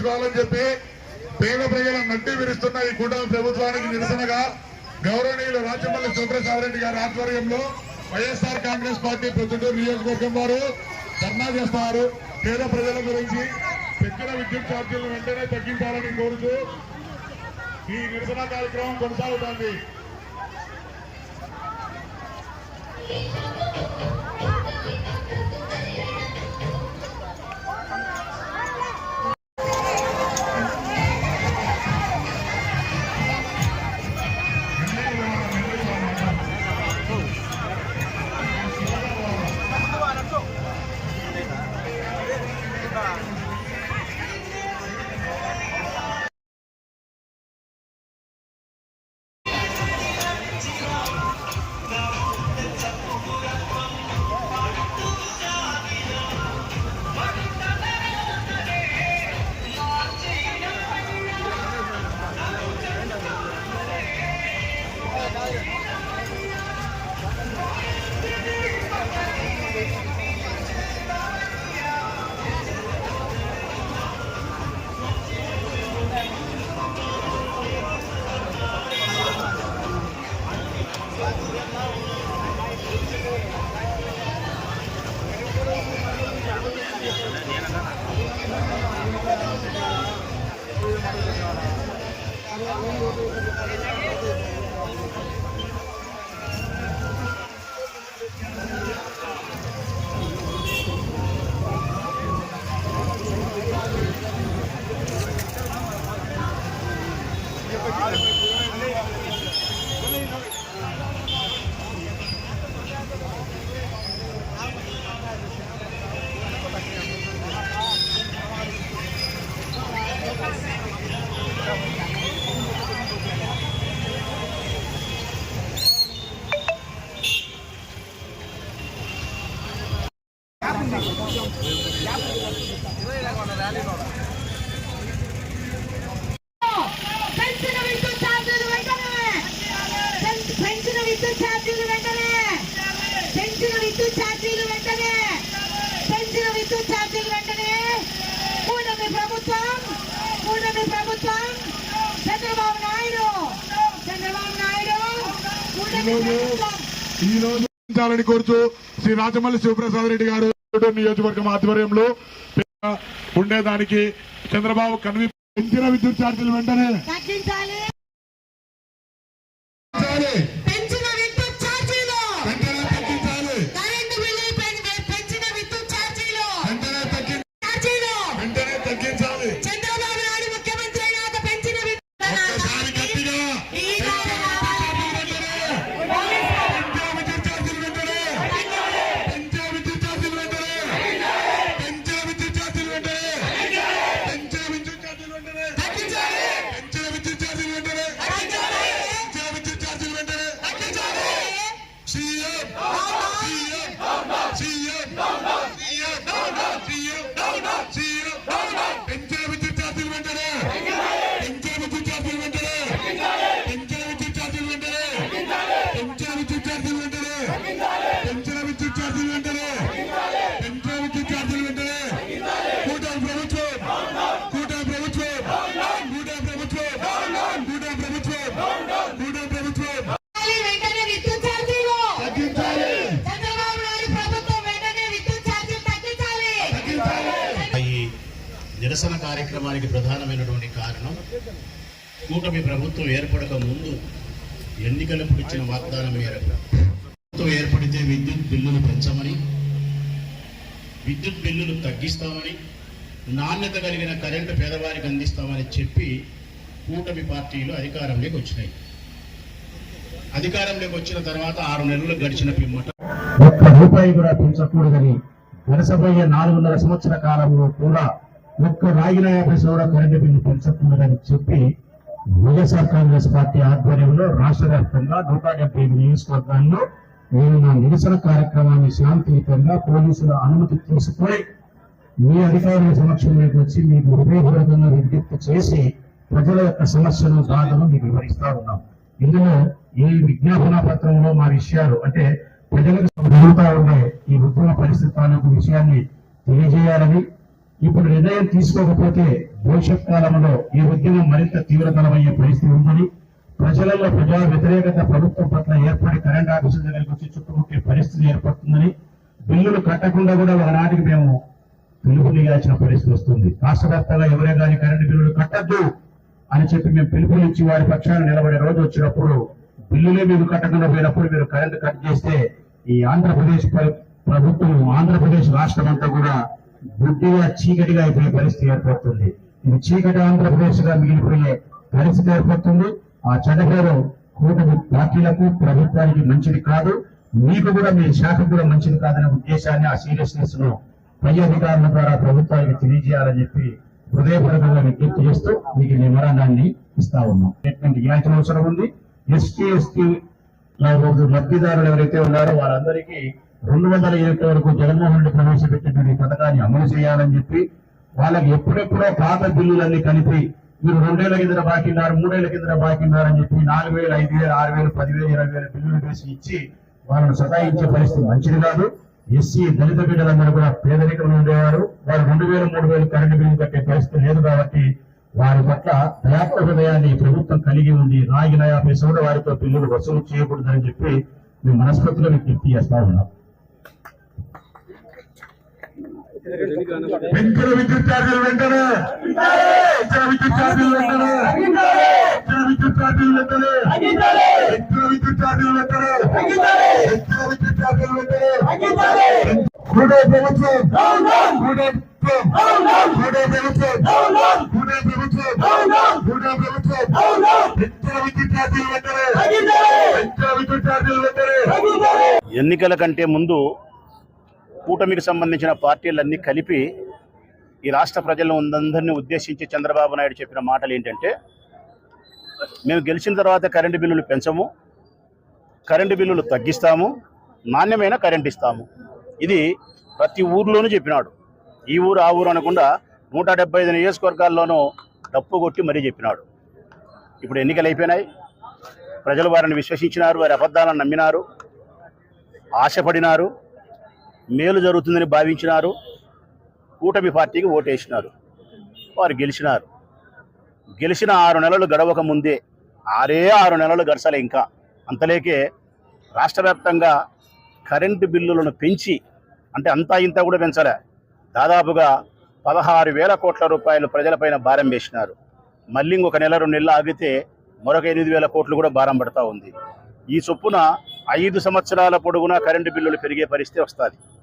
ఉపసంహరించుకోవాలని చెప్పి పేద ప్రజల నడ్డి విరుస్తున్న ఈ కూటమి ప్రభుత్వానికి నిరసనగా గౌరవనీయులు రాజమల్లి సుబ్రసాబరెడ్డి గారి ఆధ్వర్యంలో వైఎస్ఆర్ కాంగ్రెస్ పార్టీ ప్రొద్దుటూరు నియోజకవర్గం వారు ధర్నా చేస్తున్నారు పేద ప్రజల గురించి పెంచిన విద్యుత్ ఛార్జీలను వెంటనే తగ్గించాలని కోరుతూ ఈ నిరసన కార్యక్రమం కొనసాగుతోంది. ప్రభుత్వం కూటమి ప్రభుత్వం చంద్రబాబు నాయుడు చంద్రబాబు నాయుడు కూటమి ప్రభుత్వం. ఈ రోజు ఉంచాలని కోరుతూ శ్రీ రాజమల్లి శివప్రసాద్ రెడ్డి గారు నియోజకవర్గం ఆధ్వర్యంలో ఉండేదానికి చంద్రబాబు కన్వి పెంచిన విద్యుత్ ఛార్జీలు వెంటనే. నిరసన కార్యక్రమానికి ప్రధానమైనటువంటి కారణం కూటమి ప్రభుత్వం ఏర్పడక ముందు ఎన్నికలప్పుడు ఇచ్చిన వాగ్దానం మేరకు ప్రభుత్వం ఏర్పడితే విద్యుత్ బిల్లులు పెంచమని విద్యుత్ బిల్లులు తగ్గిస్తామని నాణ్యత కలిగిన కరెంటు పేదవారికి అందిస్తామని చెప్పి కూటమి పార్టీలు అధికారంలోకి వచ్చినాయి. అధికారంలోకి వచ్చిన తర్వాత ఆరు నెలలు గడిచిన పిమ్మట ఒక్క రూపాయి కూడా పెంచకూడదని గడసబోయే నాలుగున్నర సంవత్సర కాలంలో కూడా ఒక్క రాగిన యాభై సౌర కరెంటు బిల్లు పెంచకూడదని చెప్పి వైఎస్ఆర్ కాంగ్రెస్ పార్టీ ఆధ్వర్యంలో రాష్ట్ర వ్యాప్తంగా నూట డెబ్బై ఐదు నియోజకవర్గాల్లో నేను నా నిరసన కార్యక్రమాన్ని శాంతియుతంగా పోలీసుల అనుమతి తీసుకొని మీ అధికారుల సమక్షంలోకి వచ్చి మీకు హృదయపూర్వకంగా విజ్ఞప్తి చేసి ప్రజల యొక్క సమస్యలు బాధను మీకు వివరిస్తా ఉన్నాం. ఇందులో ఈ విజ్ఞాపన పత్రంలో మా విషయాలు అంటే ప్రజలకు జరుగుతూ ఉండే ఈ ఉద్యమ పరిస్థితి విషయాన్ని తెలియజేయాలని ఇప్పుడు నిర్ణయం తీసుకోకపోతే భవిష్యత్ కాలంలో ఈ ఉద్యమం మరింత తీవ్రతరమయ్యే పరిస్థితి ఉందని ప్రజలలో ప్రజా వ్యతిరేకత ప్రభుత్వం పట్ల ఏర్పడి కరెంట్ ఆఫీసుల దగ్గరికి వచ్చి చుట్టుముట్టే పరిస్థితి ఏర్పడుతుందని బిల్లులు కట్టకుండా కూడా ఒకనాటికి మేము పిలుపునియాల్సిన పరిస్థితి వస్తుంది. రాష్ట్ర వ్యాప్తంగా ఎవరే కానీ కరెంటు బిల్లులు కట్టద్దు అని చెప్పి మేము పిలుపునిచ్చి వారి పక్షాన నిలబడే రోజు వచ్చినప్పుడు బిల్లులే మీరు కట్టకుండా పోయినప్పుడు మీరు కరెంటు కట్ చేస్తే ఈ ఆంధ్రప్రదేశ్ ప్రభుత్వం ఆంధ్రప్రదేశ్ రాష్ట్రం అంతా కూడా గుడ్డిగా చీకటిగా అయిపోయే పరిస్థితి ఏర్పడుతుంది. ఇది చీకటి ఆంధ్రప్రదేశ్గా మిగిలిపోయే పరిస్థితి ఏర్పడుతుంది. ఆ చెడ్డ కూటమి పార్టీలకు ప్రభుత్వానికి మంచిది కాదు. మీకు కూడా మీ శాఖకు కూడా మంచిది కాదనే ఉద్దేశాన్ని ఆ సీరియస్నెస్ను పై అధికారుల ద్వారా ప్రభుత్వానికి తెలియజేయాలని చెప్పి హృదయపూర్వకంగా విజ్ఞప్తి చేస్తూ మీకు నిమరాణాన్ని ఇస్తా ఉన్నాం. ఎటువంటి రియాయతీ అవసరం ఉంది. ఎస్టీ ఎస్టీ రోజు లబ్ధిదారులు ఎవరైతే ఉన్నారో వారందరికీ రెండు వందల ఇరవై వరకు జగన్మోహన్ రెడ్డి ప్రవేశపెట్టినటువంటి పథకాన్ని అమలు చేయాలని చెప్పి వాళ్ళకి ఎప్పుడెప్పుడో పాత బిల్లులన్నీ కలిపి మీరు రెండేళ్ళ కింద బాకిన్నారు మూడేళ్ళ కింద బాకీ ఉన్నారని చెప్పి నాలుగు వేలు ఐదు వేలు ఆరు వేలు పదివేలు ఇరవై వేల బిల్లులు వేసి ఇచ్చి వాళ్ళని సతాయించే పరిస్థితి మంచిది కాదు. ఎస్సీ దళిత బిడ్డలందరూ కూడా పేదరికంలో ఉండేవారు. వారు రెండు వేలు మూడు వేలు కరెంటు బిల్లు కట్టే పరిస్థితి లేదు కాబట్టి వారి పట్ల దయాత్మ హృదయాన్ని ప్రభుత్వం కలిగి ఉంది. రాగి నయా సోడ వారితో బిల్లులు వసూలు చేయకూడదని చెప్పి మేము మనస్ఫూర్తిలో విజ్ఞప్తి చేస్తా ఉన్నాం. పెంచిన విద్యుత్ ఛార్జీలు వెంటనే. పెంచిన విద్యుత్ ఛార్జీలు వెంటనే. పెంచిన విద్యుత్ ఛార్జీలు వెంటనే. పెంచిన విద్యుత్ ఛార్జీలు వెంటనే. పెంచిన విద్యుత్ ఛార్జీలు వెంటనే. కూడే ప్రభుత్వం. కూడే ప్రభుత్వం. కూడే ప్రభుత్వం. కూడే ప్రభుత్వం. కూడే ప్రభుత్వం. పెంచిన విద్యుత్ ఛార్జీలు వెంటనే. పెంచిన విద్యుత్ ఛార్జీలు వెంటనే. ఎన్నికల కంటే ముందు కూటమికి సంబంధించిన పార్టీలన్నీ కలిపి ఈ రాష్ట్ర ప్రజలను అందరినీ ఉద్దేశించి చంద్రబాబు నాయుడు చెప్పిన మాటలు ఏంటంటే మేము గెలిచిన తర్వాత కరెంటు బిల్లులు పెంచము కరెంటు బిల్లులు తగ్గిస్తాము నాణ్యమైన కరెంట్ ఇస్తాము. ఇది ప్రతి ఊర్లోనూ చెప్పినాడు. ఈ ఊరు ఆ ఊరు అనకుండా నూట డెబ్బై ఐదు నియోజకవర్గాల్లోనూ డప్పు కొట్టి మరీ చెప్పినాడు. ఇప్పుడు ఎన్నికలు అయిపోయినాయి. ప్రజలు వారిని విశ్వసించినారు వారి అబద్ధాలను నమ్మినారు ఆశపడినారు. మేలు జరుగుతుందని భావించినారు. కూటమి పార్టీకి ఓటేసినారు. వారు గెలిచినారు. గెలిచిన ఆరు నెలలు గడవక ముందే ఆరే ఆరు నెలలు గడసలే ఇంకా. అంతలేకే రాష్ట్ర వ్యాప్తంగా కరెంటు బిల్లులను పెంచి అంటే అంతా ఇంత కూడా పెంచలే. దాదాపుగా పదహారు వేల కోట్ల రూపాయలు ప్రజలపైన భారం వేసినారు. మళ్ళీ ఇంకొక నెల రెండు నెలలు ఆగితే మరొక ఎనిమిది వేల కోట్లు కూడా భారం పడతా ఉంది. ఈ చొప్పున ఐదు సంవత్సరాల పొడుగునా కరెంటు బిల్లులు పెరిగే పరిస్థితి వస్తుంది.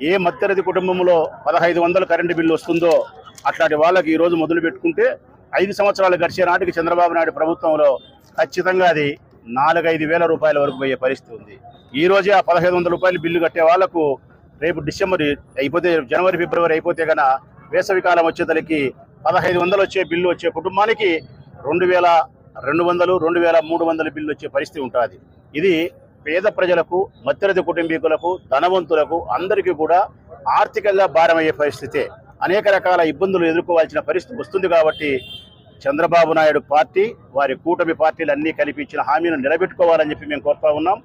ఏ మత్తరది కుటుంబంలో పదహైదు వందల కరెంటు బిల్లు వస్తుందో అట్లాంటి వాళ్ళకి ఈరోజు మొదలు పెట్టుకుంటే ఐదు సంవత్సరాలు గడిచే నాటికి చంద్రబాబు నాయుడు ప్రభుత్వంలో ఖచ్చితంగా అది నాలుగైదు వేల రూపాయల వరకు పోయే పరిస్థితి ఉంది. ఈ రోజే ఆ పదహైదు వందల రూపాయలు బిల్లు కట్టే వాళ్ళకు రేపు డిసెంబర్ అయిపోతే జనవరి ఫిబ్రవరి అయిపోతే కన వేసవి కాలం వచ్చేతలకి పదహైదు వందలు వచ్చే బిల్లు వచ్చే కుటుంబానికి రెండు వేల రెండు వందలు రెండు వేల మూడు వందల బిల్లు వచ్చే పరిస్థితి ఉంటుంది. ఇది పేద ప్రజలకు మధ్యతరగతి కుటుంబీకులకు ధనవంతులకు అందరికీ కూడా ఆర్థికంగా భారమయ్యే పరిస్థితే అనేక రకాల ఇబ్బందులు ఎదుర్కోవాల్సిన పరిస్థితి వస్తుంది కాబట్టి చంద్రబాబు నాయుడు పార్టీ వారి కూటమి పార్టీలు అన్నీ కలిపి ఇచ్చిన హామీలను నిలబెట్టుకోవాలని చెప్పి మేము కోరుతా ఉన్నాం.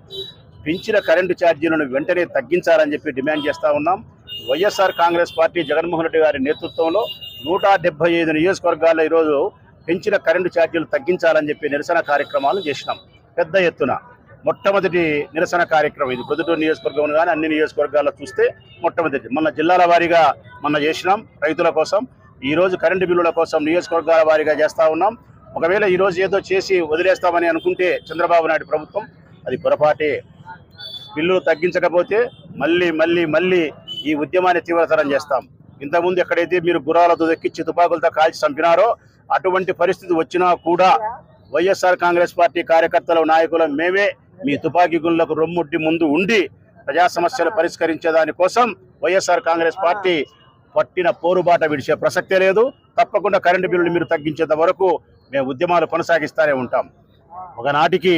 పెంచిన కరెంటు ఛార్జీలను వెంటనే తగ్గించాలని చెప్పి డిమాండ్ చేస్తూ ఉన్నాం. వైఎస్ఆర్ కాంగ్రెస్ పార్టీ జగన్మోహన్ రెడ్డి గారి నేతృత్వంలో నూట డెబ్బై ఐదు నియోజకవర్గాల్లో ఈరోజు పెంచిన కరెంటు ఛార్జీలు తగ్గించాలని చెప్పి నిరసన కార్యక్రమాలు చేసినాం. పెద్ద ఎత్తున మొట్టమొదటి నిరసన కార్యక్రమం ఇది. ప్రొద్దుటూరు నియోజకవర్గం కానీ అన్ని నియోజకవర్గాల్లో చూస్తే మొట్టమొదటి. మన జిల్లాల వారీగా మొన్న చేసినాం రైతుల కోసం. ఈరోజు కరెంటు బిల్లుల కోసం నియోజకవర్గాల వారీగా చేస్తూ ఉన్నాం. ఒకవేళ ఈరోజు ఏదో చేసి వదిలేస్తామని అనుకుంటే చంద్రబాబు నాయుడు ప్రభుత్వం అది పొరపాటే. బిల్లులు తగ్గించకపోతే మళ్ళీ మళ్ళీ మళ్ళీ ఈ ఉద్యమాన్ని తీవ్రతరం చేస్తాం. ఇంతకుముందు ఎక్కడైతే మీరు గుర్రాలతో దక్కించి తుపాకులతో కాల్చి చంపినారో అటువంటి పరిస్థితి వచ్చినా కూడా వైఎస్ఆర్ కాంగ్రెస్ పార్టీ కార్యకర్తల నాయకులు మేమే మీ తుపాకీ గుండ్లకు రొమ్ముట్టి ముందు ఉండి ప్రజా సమస్యలు పరిష్కరించేదాని కోసం వైఎస్ఆర్ కాంగ్రెస్ పార్టీ పట్టిన పోరుబాట విడిచే ప్రసక్తే లేదు. తప్పకుండా కరెంటు బిల్లులు మీరు తగ్గించేంత వరకు మేము ఉద్యమాలు కొనసాగిస్తూనే ఉంటాం. ఒకనాటికి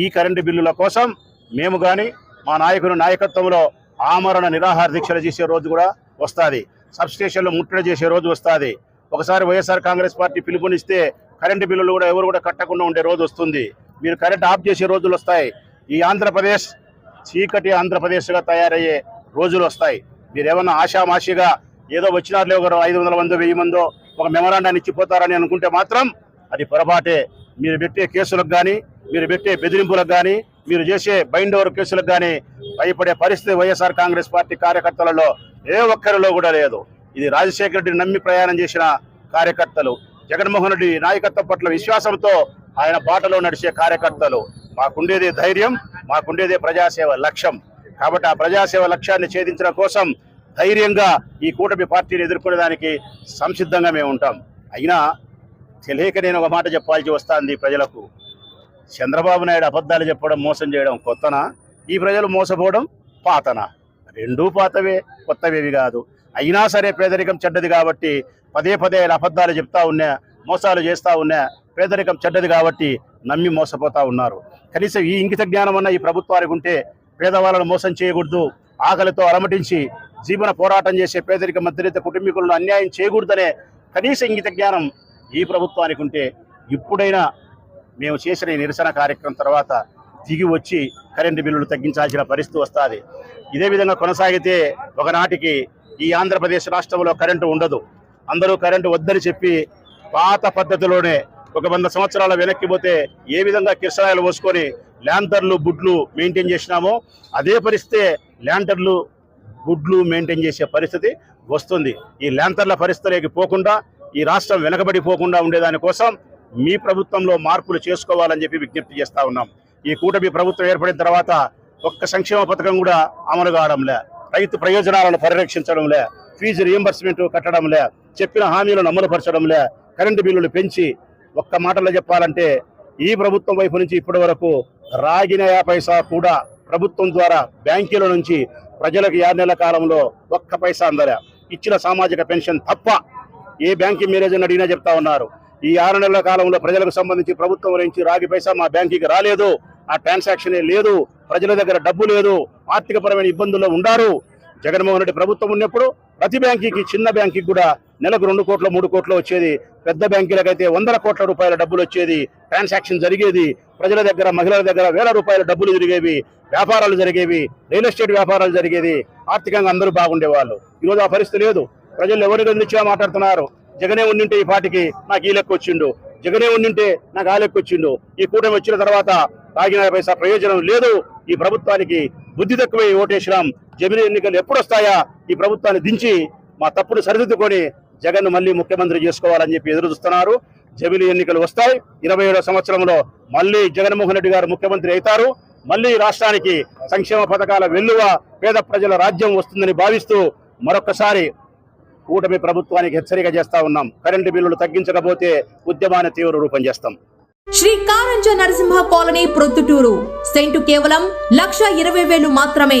ఈ కరెంటు బిల్లుల కోసం మేము కానీ మా నాయకుల నాయకత్వంలో ఆమరణ నిరాహార దీక్షలు చేసే రోజు కూడా వస్తుంది. సబ్ స్టేషన్లో ముట్టడి చేసే రోజు వస్తుంది. ఒకసారి వైఎస్ఆర్ కాంగ్రెస్ పార్టీ పిలుపునిస్తే కరెంటు బిల్లులు కూడా ఎవరు కూడా కట్టకుండా ఉండే రోజు వస్తుంది. మీరు కరెంట్ ఆఫ్ చేసే రోజులు వస్తాయి. ఈ ఆంధ్రప్రదేశ్ చీకటి ఆంధ్రప్రదేశ్గా తయారయ్యే రోజులు వస్తాయి. మీరు ఏమన్నా ఆషామాషిగా ఏదో వచ్చినారులే ఒకరు ఐదు వందల మందో వెయ్యి మందో ఒక మెమరాండాన్ని ఇచ్చిపోతారని అనుకుంటే మాత్రం అది పొరపాటే. మీరు పెట్టే కేసులకు కానీ మీరు పెట్టే బెదిరింపులకు కానీ మీరు చేసే బైండ్ ఓవర్ కేసులకు కానీ భయపడే పరిస్థితి వైఎస్ఆర్ కాంగ్రెస్ పార్టీ కార్యకర్తలలో ఏ ఒక్కరిలో కూడా లేదు. ఇది రాజశేఖర రెడ్డిని నమ్మి ప్రయాణం చేసిన కార్యకర్తలు. జగన్మోహన్ రెడ్డి నాయకత్వం పట్ల విశ్వాసంతో ఆయన బాటలో నడిచే కార్యకర్తలు. మాకుండేదే ధైర్యం మాకుండేదే ప్రజాసేవ లక్ష్యం. కాబట్టి ఆ ప్రజాసేవ లక్ష్యాన్ని ఛేదించడం కోసం ధైర్యంగా ఈ కూటమి పార్టీని ఎదుర్కొనేదానికి సంసిద్ధంగా మేము ఉంటాం. అయినా తెలియక నేను ఒక మాట చెప్పాల్సి వస్తుంది ప్రజలకు. చంద్రబాబు నాయుడు అబద్ధాలు చెప్పడం మోసం చేయడం కొత్తనా? ఈ ప్రజలు మోసపోవడం పాతనా? రెండూ పాతవే కొత్తవేవి కాదు. అయినా సరే పేదరికం చెడ్డది కాబట్టి పదే పదే అబద్ధాలు చెప్తా ఉన్నా మోసాలు చేస్తా ఉన్నా పేదరికం చెడ్డది కాబట్టి నమ్మి మోసపోతూ ఉన్నారు. కనీసం ఈ ఇంగిత జ్ఞానం అన్న ఈ ప్రభుత్వానికి ఉంటే పేదవాళ్ళను మోసం చేయకూడదు ఆకలితో అలమటించి జీవన పోరాటం చేసే పేదరిక మధ్యరిత కుటుంబీకులను అన్యాయం చేయకూడదనే కనీస ఇంగిత జ్ఞానం ఈ ప్రభుత్వానికి ఉంటే ఇప్పుడైనా మేము చేసిన ఈ నిరసన కార్యక్రమం తర్వాత దిగి వచ్చి కరెంటు బిల్లులు తగ్గించాల్సిన పరిస్థితి వస్తుంది. ఇదే విధంగా కొనసాగితే ఒకనాటికి ఈ ఆంధ్రప్రదేశ్ రాష్ట్రంలో కరెంటు ఉండదు. అందరూ కరెంటు వద్దని చెప్పి పాత పద్ధతిలోనే ఒక వంద సంవత్సరాల వెనక్కి పోతే ఏ విధంగా కిరసనాయలు పోసుకొని ల్యాంటర్లు బుడ్లు మెయింటైన్ చేసినామో అదే పరిస్థితే ల్యాంటర్లు గుడ్లు మెయింటైన్ చేసే పరిస్థితి వస్తుంది. ఈ ల్యాంతర్ల పరిస్థితులకి పోకుండా ఈ రాష్ట్రం వెనకబడిపోకుండా ఉండేదాని కోసం మీ ప్రభుత్వంలో మార్పులు చేసుకోవాలని చెప్పి విజ్ఞప్తి చేస్తా ఉన్నాం. ఈ కూటమి ప్రభుత్వం ఏర్పడిన తర్వాత ఒక్క సంక్షేమ పథకం కూడా అమలు కావడంలే రైతు ప్రయోజనాలను పరిరక్షించడంలే ఫీజు రియంబర్స్మెంట్ కట్టడంలే చెప్పిన హామీలను అమలుపరచడంలే కరెంటు బిల్లులు పెంచి ఒక్క మాటలో చెప్పాలంటే ఈ ప్రభుత్వం వైపు నుంచి ఇప్పటి వరకు రాగిన పైసా కూడా ప్రభుత్వం ద్వారా బ్యాంకుల నుంచి ప్రజలకు ఆరు నెలల కాలంలో ఒక్క పైసా అందలే. ఇచ్చిన సామాజిక పెన్షన్ తప్ప ఏ బ్యాంకింగ్ మేనేజర్ని అడిగినా చెప్తా ఉన్నారు. ఈ ఆరు నెలల కాలంలో ప్రజలకు సంబంధించి ప్రభుత్వం నుంచి రాగి పైసా మా బ్యాంకుకి రాలేదు. ఆ ట్రాన్సాక్షనే లేదు. ప్రజల దగ్గర డబ్బు లేదు. ఆర్థికపరమైన ఇబ్బందుల్లో ఉండారు. జగన్మోహన్ రెడ్డి ప్రభుత్వం ఉన్నప్పుడు ప్రతి బ్యాంకీకి చిన్న బ్యాంకుకి కూడా నెలకు రెండు కోట్ల మూడు కోట్లు వచ్చేది. పెద్ద బ్యాంకులకైతే వందల కోట్ల రూపాయల డబ్బులు వచ్చేది. ట్రాన్సాక్షన్ జరిగేది. ప్రజల దగ్గర మహిళల దగ్గర వేల రూపాయల డబ్బులు జరిగేవి వ్యాపారాలు జరిగేవి. రియల్ ఎస్టేట్ వ్యాపారాలు జరిగేది. ఆర్థికంగా అందరూ బాగుండేవాళ్ళు. ఈరోజు ఆ పరిస్థితి లేదు. ప్రజలు ఎవరి గురించో మాట్లాడుతున్నారు? జగనే ఉండింటే ఈ పాటికి నాకు ఈ లెక్క వచ్చిండు. జగనే ఉండింటే నాకు ఆ లెక్క వచ్చిండు. ఈ కూటమి వచ్చిన తర్వాత తాగిన పైసా ప్రయోజనం లేదు. ఈ ప్రభుత్వానికి బుద్ధి తక్కువై ఓటేసినాం. జమిని ఎన్నికలు ఎప్పుడు వస్తాయా ఈ ప్రభుత్వాన్ని దించి మా తప్పును సరిదిద్దుకొని జగన్ మళ్ళీ ముఖ్యమంత్రి చేసుకోవాలని చెప్పి ఎదురు చూస్తున్నారు. జమిలి ఎన్నికలు వస్తాయి. ఇరవై ఏడో సంవత్సరంలో మళ్ళీ జగన్మోహన్ రెడ్డి గారు ముఖ్యమంత్రి అవుతారు. మళ్ళీ రాష్ట్రానికి సంక్షేమ పథకాల వెల్లువ పేద ప్రజల రాజ్యం వస్తుందని భావిస్తూ మరొకసారి కూటమి ప్రభుత్వానికి హెచ్చరిక చేస్తా ఉన్నాం. కరెంటు బిల్లులు తగ్గించకపోతే ఉద్యమాన్ని తీవ్ర రూపం చేస్తాం. శ్రీ కారంజ నరసింహ కాలనీ ప్రొద్దుటూరు. సెంటు కేవలం లక్ష ఇరవై వేలు మాత్రమే.